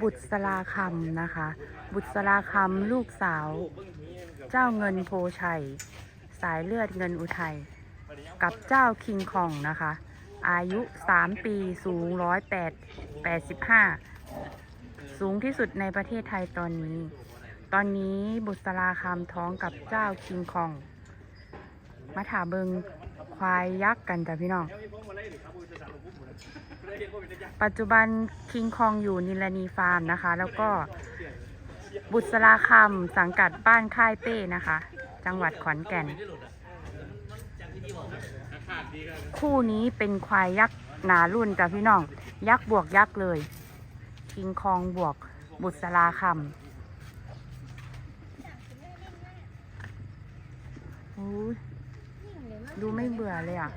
บุตรสลาคำนะคะ บุตรสลาคำลูกสาว เจ้าเงินโพชัย สายเลือดเงินอุทัย กับเจ้าคิงคองนะคะ อายุ 3 ปีสูง108 85 สูงที่สุดในประเทศไทยตอนนี้ ตอนนี้บุษรสลาคำท้องกับเจ้าคิงคอง มาถาเบิงควายยักษ์กันจ้ะพี่น้อง ปัจจุบันคิงคองอยู่นิลานีฟาร์มนะคะ แล้วก็บุษราคำสังกัดบ้านค่ายเป้นะคะ จังหวัดขอนแก่น คู่นี้เป็นควายยักษ์หนารุ่นจ้ะพี่น้อง ยักษ์บวกยักษ์เลย คิงคองบวกบุษราคำดูไม่เบื่อเลยอะ